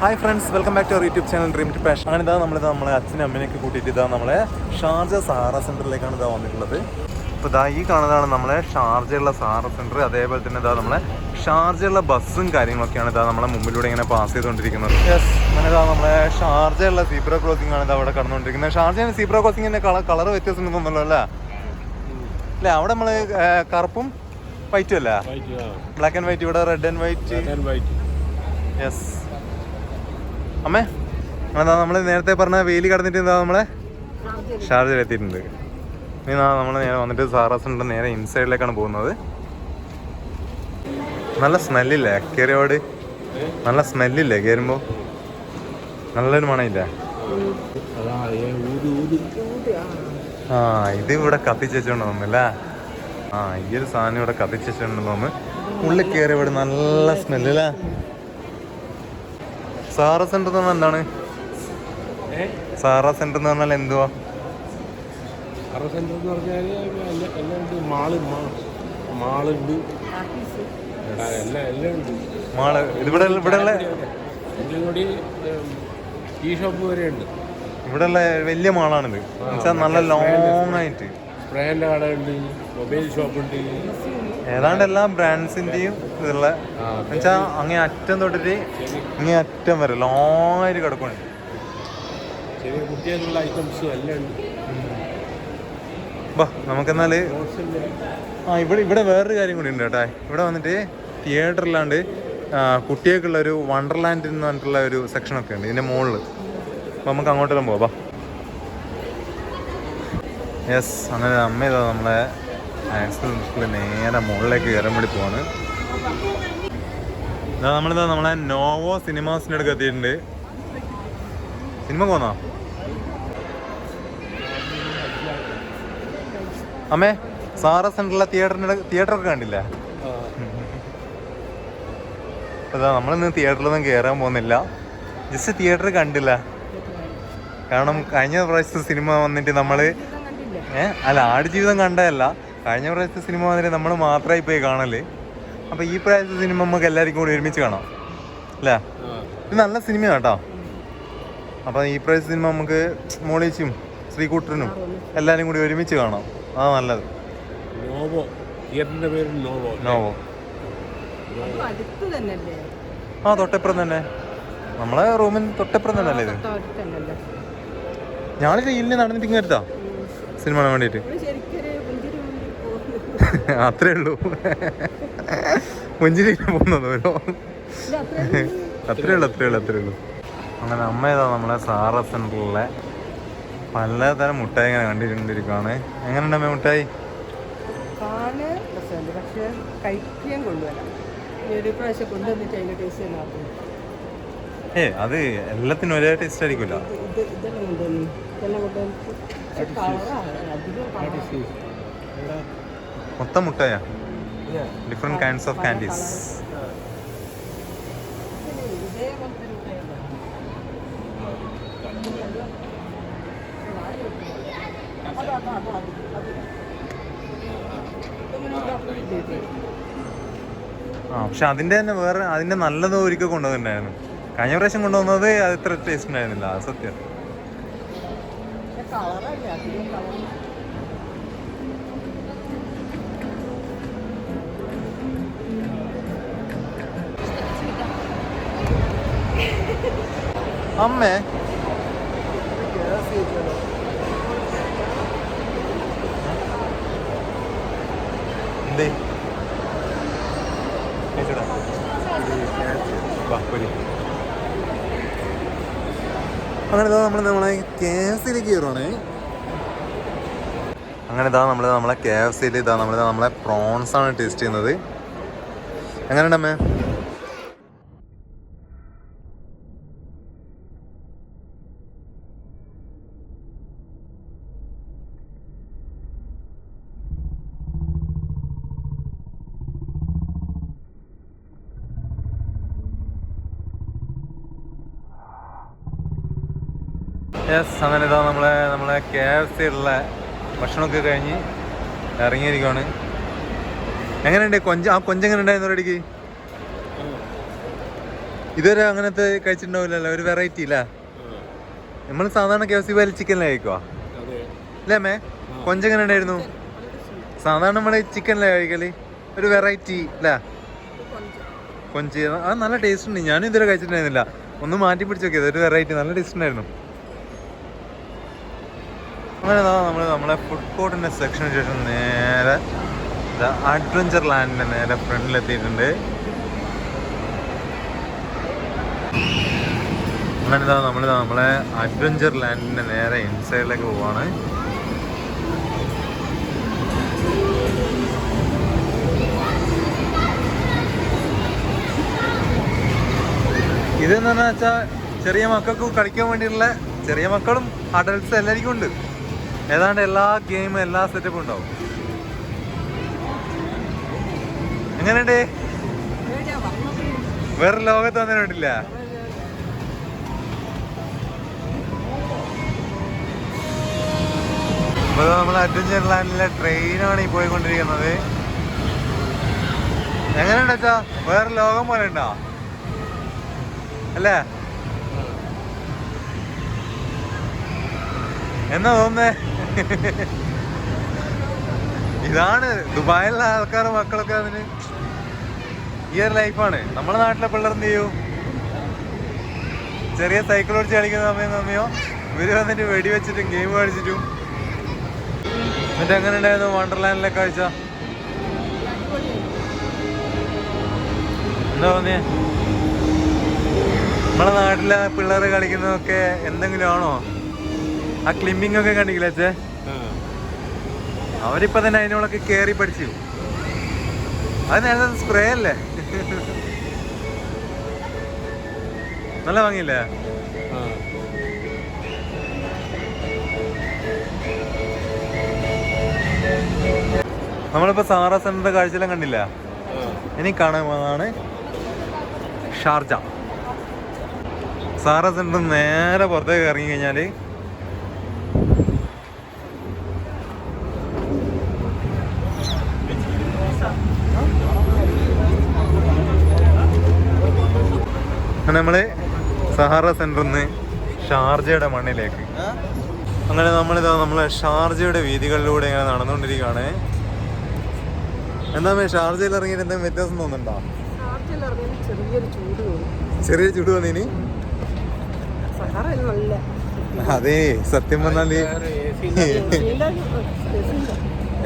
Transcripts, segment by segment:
Hi friends welcome back to our YouTube channel dream to passion അങ്ങനെ ഇതാ നമ്മളിതാ നമ്മളെ അച്ഛനും അമ്മനെയൊക്കെ കൂട്ടിയിട്ട് ഇതാ നമ്മളെ ഷാർജ സഹാറ സെന്ററിലേക്കാണ് ഇതാ വന്നിട്ടുള്ളത്. അപ്പോൾ ഇതാ ഈ കാണുന്നതാണ് നമ്മളെ ഷാർജയുള്ള സഹാറ സെന്റർ അതേപോലെ തന്നെ ഇതാ നമ്മളെ ഷാർജയുള്ള ബസ്സും കാര്യങ്ങളൊക്കെയാണ് ഇതാ നമ്മളെ മുമ്പിലൂടെ ഇങ്ങനെ പാസ് ചെയ്തുകൊണ്ടിരിക്കുന്നത്. യെസ് അങ്ങനെ ഇതാ നമ്മളെ ഷാർജയുള്ള സീബ്ര ക്രോസിംഗ് ആണ് ഇതാ അവിടെ കടന്നുകൊണ്ടിരിക്കുന്നത്. ഷാർജ സീബ്ര ക്രോസിംഗിന്റെ കളർ കളർ വ്യത്യാസം തോന്നുന്നല്ലോ അല്ലേ? അല്ലേ അവിടെ നമ്മൾ കറുപ്പും വൈറ്റും അല്ലേ? ബ്ലാക്ക് ആൻഡ് വൈറ്റ് ഇവിടെ റെഡ് ആൻഡ് വൈറ്റ് യെസ് അമ്മേ അതാ നമ്മൾ നേരത്തെ പറഞ്ഞ വെയിൽ കടന്നിട്ട് എന്താ നമ്മളെ? ഷാർജയിലെത്തിയിട്ടുണ്ട് ഇനി നമ്മൾ നേരെ വന്നിട്ട് സാറാസ് ഉണ്ട് നേരെ ഇൻസൈഡിലേക്കാണ് പോകുന്നത്. നല്ല സ്മെല്ലില്ലേ? കയറിയോട് നല്ല സ്മെല്ലില്ലേ കയറുമ്പോൾ നല്ലൊരു മണയില്ലേ ആ ഇത് ഇവിടെ കത്തിച്ചുകൊണ്ട് തോന്നുന്നില്ല ആ ഈ ഒരു സാധനം ഇവിടെ കത്തിച്ചുകൊണ്ട് തോന്നുന്നു ഉള്ളിൽ കയറി ഇവിടെ നല്ല സ്മെല്ലല്ലേ സാറ സെന്റർ എന്ന് പറഞ്ഞാൽ എന്താണ്? സാറ സെന്റർ എന്ന് പറഞ്ഞാൽ എന്തുവാ? സെന്റർ എന്ന് പറഞ്ഞാൽ എല്ലാ എല്ലാം മാൾ മാളുണ്ട്. ഉണ്ട്. മാൾ ഇതിവിടെ ഇവിടെ കൂടി ടീ ഷോപ്പ് ഉണ്ട്. ഇവിടെ വലിയ മാളാണിത്. എന്നുവെച്ചാൽ നല്ല ലോങ് ആയിട്ട്. ബ്രാൻഡ് കടയുണ്ട് മൊബൈൽ ഷോപ്പുണ്ട് ഏതാണ്ട് എല്ലാ ബ്രാൻഡ്സിന്റെയും ഇതുള്ള എന്നുവെച്ചാൽ അങ്ങേ അറ്റം തൊട്ടിട്ട് ഇങ്ങേ അറ്റം വരെ ലോങ് ആയിട്ട് കിടക്കുന്നുണ്ട്. ചെറിയ കുട്ടികൾക്കുള്ള ഐറ്റംസും എല്ലാം ഉണ്ട്. ബാ നമുക്കെന്നാൽ ആ ഇവിടെ ഇവിടെ വേറൊരു കാര്യം കൂടി ഉണ്ട് കേട്ടോ. ഇവിടെ വന്നിട്ട് തിയേറ്ററിലാണ്ട് കുട്ടികൾക്കുള്ള ഒരു വണ്ടർലാൻഡ് എന്ന് പറഞ്ഞിട്ടുള്ള ഒരു സെക്ഷനൊക്കെ ഉണ്ട് ഇതിന്റെ മുകളിൽ അപ്പോൾ നമുക്ക് അങ്ങോട്ടെല്ലാം പോവാം യെസ് അങ്ങനെ അമ്മ ഇതാ നമ്മളെ ആക്സിഡന്റിൽ നേരെ മുകളിലേക്ക് കയറാൻ വേണ്ടി പോവാണ്. ഇതാ നമ്മളിതാ നമ്മളെ നോവോ സിനിമാസിന്റെ അടുക്ക് എത്തിയിട്ടുണ്ട്. സിനിമ പോന്നോ? അമ്മേ സാറ സെന്ററിലെ തിയേറ്ററിന്റെ തിയേറ്ററൊക്കെ കണ്ടില്ല? അതാ നമ്മളിന്ന് തിയേറ്ററിലൊന്നും കയറാൻ പോകുന്നില്ല. ജസ്റ്റ് തിയേറ്റർ കണ്ടില്ല. കാരണം കഴിഞ്ഞ പ്രാവശ്യത്തെ സിനിമ വന്നിട്ട് നമ്മൾ ഏഹ് അല്ല ആടുജീവിതം കണ്ടതല്ല. കഴിഞ്ഞ പ്രാവശ്യത്തെ സിനിമ വന്നിട്ട് നമ്മൾ മാത്രമായി പോയി കാണൽ. അപ്പോൾ ഈ പ്രാവശ്യത്തെ സിനിമ നമുക്ക് എല്ലാവർക്കും കൂടി ഒരുമിച്ച് കാണാം. അല്ലേ? ഇത് നല്ല സിനിമയാണ് കേട്ടോ അപ്പോൾ ഈ പ്രാവശ്യത്തെ സിനിമ നമുക്ക് മോളീച്ചും ശ്രീകുട്ടനും എല്ലാവരും കൂടി ഒരുമിച്ച് കാണാം. അതാ നല്ലത്. നോവോ. പേര് ആ തൊട്ടപ്പുറം തന്നെ. നമ്മളെ റൂമിന് തൊട്ടപ്പുറം തന്നെ അല്ലേ ഇത് ഞാനിത് ഇല്ല നടന്നിട്ട് ഇങ്ങനെ എടുത്താ സിനിമ കാണാൻ വേണ്ടിയിട്ട്. അത്രേ ഉള്ളൂ. മുഞ്ചിരി പോകുന്നത് ഓരോ അത്രേ ഉള്ളൂ അത്രേ ഉള്ളൂ അത്രേ ഉള്ളൂ അങ്ങനെ അമ്മ ഏതാ നമ്മളെ സാറ സെന്ററിലെ പലതരം മുട്ടായി ഇങ്ങനെ കണ്ടിട്ടുണ്ടിരിക്കുകയാണ് എങ്ങനെയുണ്ട് അമ്മ മുട്ടായി? കാണാൻ പക്ഷെ കഴിക്കാൻ കൊണ്ടുവരാം. ഈ ഒരു പ്രാവശ്യം കൊണ്ടുവന്നിട്ട് അതിന്റെ ടേസ്റ്റ് മാറും ഏ അത് എല്ലാത്തിനും ഒരേ ടേസ്റ്റ് ആയിരിക്കില്ല ഇത് ഇതെല്ലാം കൊണ്ടുവന്നു കൊണ്ടുവന്നിട്ട് മൊത്തം മുട്ടായ? Different kinds of candies. ആ പക്ഷെ അതിന്റെ തന്നെ വേറെ അതിന്റെ നല്ലത് ഒരിക്കൽ കൊണ്ടുവന്നിട്ടുണ്ടായിരുന്നു. കഴിഞ്ഞ പ്രാവശ്യം കൊണ്ടുവന്നത് അത് ഇത്ര ടേസ്റ്റ് ഉണ്ടായിരുന്നില്ല അത് സത്യം. അമ്മേ. എന്തേ? അങ്ങനെ ഇതാ നമ്മൾ നമ്മളെ കെ എഫ് സിയിലേക്ക് കയറുവാണ്. അങ്ങനെ ഇതാ നമ്മൾ നമ്മളെ കെ എഫ് സിയിൽ ഇതാ നമ്മൾ നമ്മളെ പ്രോൺസ് ആണ് ടേസ്റ്റ് ചെയ്യുന്നത്. എങ്ങനെയുണ്ട് യെസ് അങ്ങനെ ഇതാ നമ്മളെ നമ്മളെ കെ എഫ് സി ഉള്ള ഭക്ഷണമൊക്കെ കഴിഞ്ഞ് ഇറങ്ങിയിരിക്കുവാണ്. എങ്ങനെയുണ്ട്? കൊഞ്ച് ആ കൊഞ്ച് എങ്ങനെ ഉണ്ടായിരുന്നു റെഡിക്ക് ഇതുവരെ അങ്ങനത്തെ കഴിച്ചിട്ടുണ്ടാവില്ലല്ലോ? ഒരു വെറൈറ്റി ഇല്ല? നമ്മൾ സാധാരണ കെ എഫ് സി പോയാൽ ചിക്കനിലെ കഴിക്കുവാ. അല്ലേ അമ്മേ കൊഞ്ചെങ്ങനെ ഉണ്ടായിരുന്നു സാധാരണ നമ്മൾ ചിക്കനിലെ കഴിക്കൽ. ഒരു വെറൈറ്റി അല്ലേ കൊഞ്ച്. ആ നല്ല ടേസ്റ്റ് ഉണ്ട്. ഞാനും ഇതുവരെ കഴിച്ചിട്ടുണ്ടായിരുന്നില്ല. ഒന്ന് മാറ്റി പിടിച്ച് നോക്കിയത്. ഒരു വെറൈറ്റി നല്ല ടേസ്റ്റ് ഉണ്ടായിരുന്നു. അങ്ങനെ നമ്മൾ നമ്മളെ ഫുഡ് കോർട്ടിന്റെ സെക്ഷന് ശേഷം നേരെ അഡ്വഞ്ചർ ലാൻഡിന്റെ നേരെ ഫ്രണ്ടിലെത്തിയിട്ടുണ്ട് അങ്ങനെ ഇതാ നമ്മൾ നമ്മളെ അഡ്വഞ്ചർ ലാൻഡിന്റെ നേരെ ഇൻസൈഡിലേക്ക് പോവാണ്. ഇതെന്ന് പറഞ്ഞാൽ ചെറിയ മക്കൾക്ക് കളിക്കാൻ വേണ്ടിയിട്ടുള്ള ചെറിയ മക്കളും അഡൽട്ട്സ് എല്ലാവർക്കും ഉണ്ട്. ഏതാണ്ട് എല്ലാ ഗെയിമും എല്ലാ സെറ്റപ്പും ഉണ്ടാവും. എങ്ങനെയുണ്ട്? വേറെ ലോകത്ത് വന്നിട്ടില്ല ഇപ്പോൾ നമ്മൾ അഡ്വഞ്ചർ ലാൻഡിലെ ട്രെയിനാണ് ഈ പോയിക്കൊണ്ടിരിക്കുന്നത്. എങ്ങനെയുണ്ട് വേറെ ലോകം പോലെ ഉണ്ടോ? അല്ലേ? എന്നാ തോന്നേ ഇതാണ് ദുബായിലുള്ള ആൾക്കാർ മക്കളൊക്കെ അതിന് ഈ ഒരു ലൈഫാണ്. നമ്മുടെ നാട്ടിലെ പിള്ളേർ എന്ത് ചെയ്യൂ? ചെറിയ സൈക്കിൾ ഓടിച്ച് കളിക്കുന്ന സമയം സമയോ ഇവർ വന്നിട്ട് വെടി വെച്ചിട്ടും ഗെയിം കളിച്ചിട്ടും എന്നിട്ട് എങ്ങനെ ഉണ്ടായിരുന്നു വണ്ടർലാൻഡിലെ കാഴ്ച? എന്താ തോന്നിയേ? നമ്മളെ നാട്ടിലെ പിള്ളേർ കളിക്കുന്നതൊക്കെ എന്തെങ്കിലും ആണോ? ആ ക്ലിമ്പിംഗ് ഒക്കെ കണ്ടില്ലേ അച്ഛേ? അവരിപ്പോ തന്നെ അതിനോടൊക്കെ കേറി പഠിച്ചു. അത് നേരത്തെ സ്പ്രേ അല്ലേ? നല്ല വാങ്ങിയില്ലേ നമ്മളിപ്പോ സാറ സെന്ററിന്റെ കാഴ്ചയെല്ലാം കണ്ടില്ല? ഇനി കാണുന്നതാണ് ഷാർജ. സാറ സെന്റർ നേരെ പുറത്തേക്ക് ഇറങ്ങി കഴിഞ്ഞാൽ അങ്ങനെ നമ്മൾ സഹാറ സെന്ററിൽ നിന്ന് ഷാർജയുടെ മണ്ണിലേക്ക്. അങ്ങനെ നമ്മളിതാ നമ്മളെ ഷാർജയുടെ വീതികളിലൂടെ ഇങ്ങനെ നടന്നുകൊണ്ടിരിക്കുകയാണ്. എന്താ ഷാർജയിൽ ഇറങ്ങിയിട്ട് എന്തെങ്കിലും വ്യത്യാസം തോന്നുന്നുണ്ടോ? ചെറിയ ചൂട് വന്നിനി അതെ സത്യം പറഞ്ഞാൽ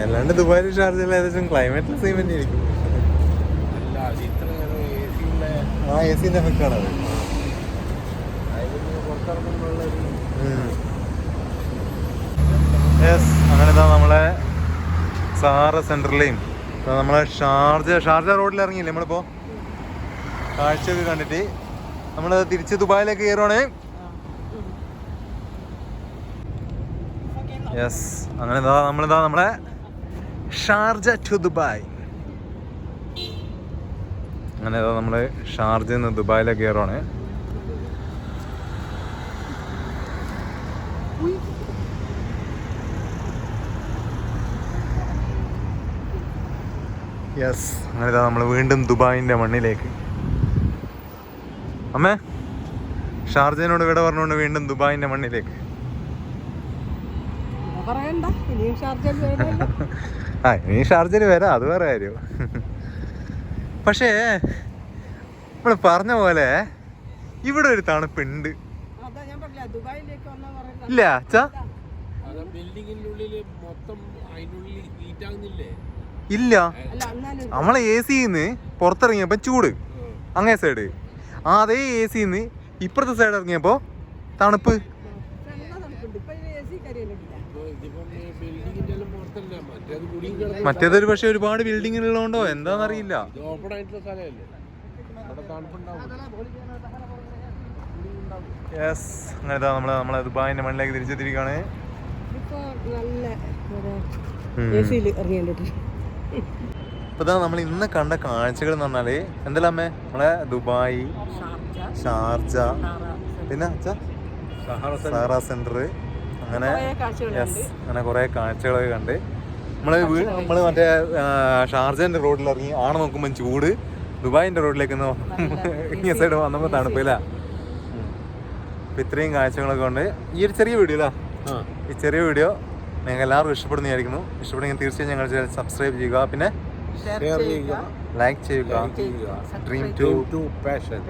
അല്ലാണ്ട് ദുബായിൽ ഷാർജയിൽ ഏകദേശം ക്ലൈമറ്റ് സെയിം തന്നെ ആയിരിക്കും അല്ല ഇത്ര നേരം എ ആ എ സിന്റെ എഫക്റ്റ് ആണ് അത് അതിന് പുറത്തിറങ്ങുമ്പോഴുള്ള ഒരു യെസ് അങ്ങനെ ഇതാ നമ്മളെ സാറ സെന്ററിലെയും നമ്മളെ ഷാർജ ഷാർജ റോഡിൽ ഇറങ്ങിയില്ലേ നമ്മളിപ്പോ? കാഴ്ചയൊക്കെ കണ്ടിട്ട്. നമ്മൾ തിരിച്ച് ദുബായിലേക്ക് കയറുവാണേ. യെസ് അങ്ങനെ ഇതാ നമ്മളിതാ നമ്മളെ ഷാർജ ടു ദുബായ്. അങ്ങനെ ഇതാ നമ്മൾ ഷാർജയിൽ നിന്ന് ദുബായിലേക്ക് കയറുവാണ്. യെസ് അങ്ങനെതാ നമ്മൾ വീണ്ടും ദുബായിന്റെ മണ്ണിലേക്ക്. അമ്മേ ഷാർജനോട് വിട പറഞ്ഞുകൊണ്ട് വീണ്ടും ദുബായിന്റെ മണ്ണിലേക്ക്. പറയണ്ട. ഇനിയും ഷാർജയിൽ വേണമല്ലോ ആ ഇനി ഷാർജയിൽ വരാം അത് വേറെ കാര്യം. പക്ഷേ നമ്മൾ പറഞ്ഞ പോലെ ഇവിടെ ഒരു തണുപ്പുണ്ട്. അതാ ഞാൻ പറഞ്ഞില്ല ദുബായിലേക്ക് വന്നാ പറയുന്നത് ഇല്ല അച്ഛാ ബിൽഡിങ്ങിനുള്ളിൽ മൊത്തം അതിനുള്ളിൽ ഹീറ്റ് ആകുന്നില്ലേ ഇല്ല. നമ്മളെ എ സിന്ന് പുറത്തിറങ്ങിയപ്പോ ചൂട്. അങ്ങേ സൈഡ് ആ അതേ എ സിന്ന് ഇപ്പുറത്തെ സൈഡ് ഇറങ്ങിയപ്പോ തണുപ്പ്. മറ്റേതൊരു പക്ഷെ ഒരുപാട് ബിൽഡിങ്ങിലുള്ളതുകൊണ്ടോ എന്താണെന്നറിയില്ല യെസ് അങ്ങനെ നമ്മൾ നമ്മളെ ദുബായിന്റെ മണ്ണിലേക്ക് തിരിച്ചെത്തിയിരിക്കുകയാണ് ഇപ്പൊ നല്ല. എ സിയിൽ ഇപ്പം നമ്മൾ ഇന്ന് കണ്ട കാഴ്ചകൾ എന്ന് പറഞ്ഞാൽ എന്തെല്ലാം അമ്മേ നമ്മളെ ദുബായി ഷാർജ പിന്നെ സഹറ സെന്റർ. അങ്ങനെ അങ്ങനെ കുറേ കാഴ്ചകളൊക്കെ കണ്ട്. നമ്മൾ നമ്മൾ മറ്റേ ഷാർജന്റെ റോഡിൽ ഇറങ്ങി ആണ് നോക്കുമ്പോൾ ചൂട്. ദുബായിന്റെ റോഡിലേക്ക് ഇങ്ങനെ സൈഡ് വന്നപ്പോൾ തണുപ്പില്ല. ഇത്രയും കാഴ്ചകളൊക്കെ ഉണ്ട്. ഈ ഒരു ചെറിയ വീഡിയോ അല്ല ഈ ചെറിയ വീഡിയോ നിങ്ങൾക്ക് എല്ലാവർക്കും ഇഷ്ടപ്പെടുന്നതായിരിക്കുന്നു. ഇഷ്ടപ്പെടുന്നെങ്കിൽ തീർച്ചയായും ഞങ്ങൾ സബ്സ്ക്രൈബ് ചെയ്യുക. പിന്നെ ലൈക്ക് ചെയ്യുക. Dream to passion